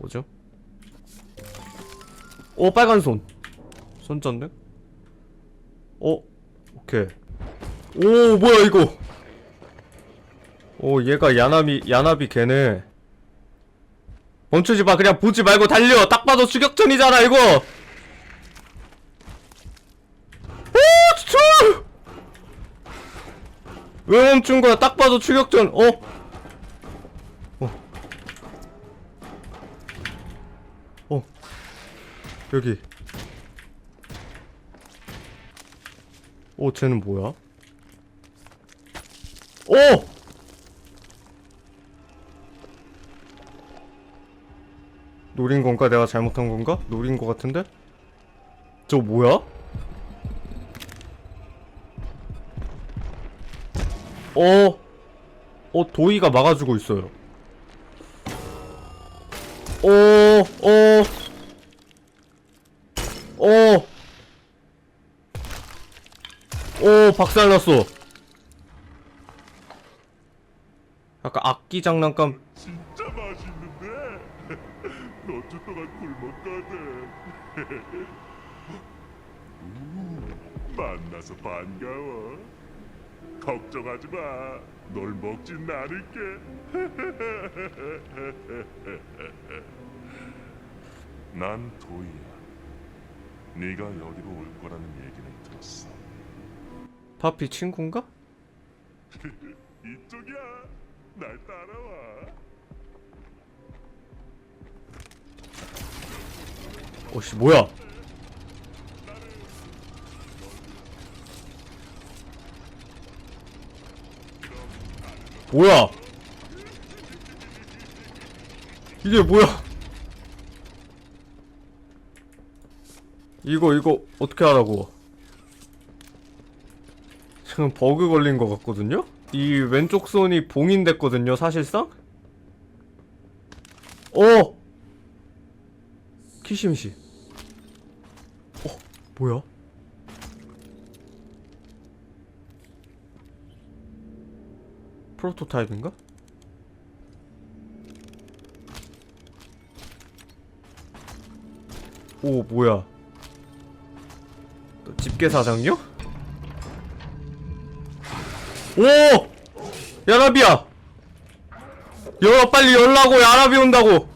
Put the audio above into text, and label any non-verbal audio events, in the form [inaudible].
뭐죠? 오 빨간 손. 손전등? 어 오케이. 오 뭐야 이거? 오 얘가 야나비 야나비 걔네. 멈추지 마. 그냥 보지 말고 달려. 딱 봐도 추격전이잖아 이거. 오 추! 왜 멈춘 거야? 딱 봐도 추격전. 어? 어 여기 어 쟤는 뭐야? 오! 노린 건가? 내가 잘못한 건가? 노린 거 같은데? 저 뭐야? 어, 어, 도희가 막아주고 있어요. 어, 어, 어, 어, 박살났어. 약간 악기 장난감. 진짜 맛있는데? 몇 주 동안 굶었거든 우, 만나서 반가워. 걱정하지 마 널 먹진 않을게. [laughs] 난 도희야 네가 여기로 올 거라는 얘기는 들었어 파피 친구인가? [laughs] 이쪽이야 날 따라와 어씨 뭐야? 뭐야? 이게 뭐야? 이거 이거 어떻게 하라고? 지금 버그 걸린 것 같거든요? 이 왼쪽 손이 봉인됐거든요 사실상? 어! 키시미시 어 뭐야? 프로토타입인가? 오 뭐야 또 집게사장요? 오! 야라비야! 여 빨리 열라고 야라비 온다고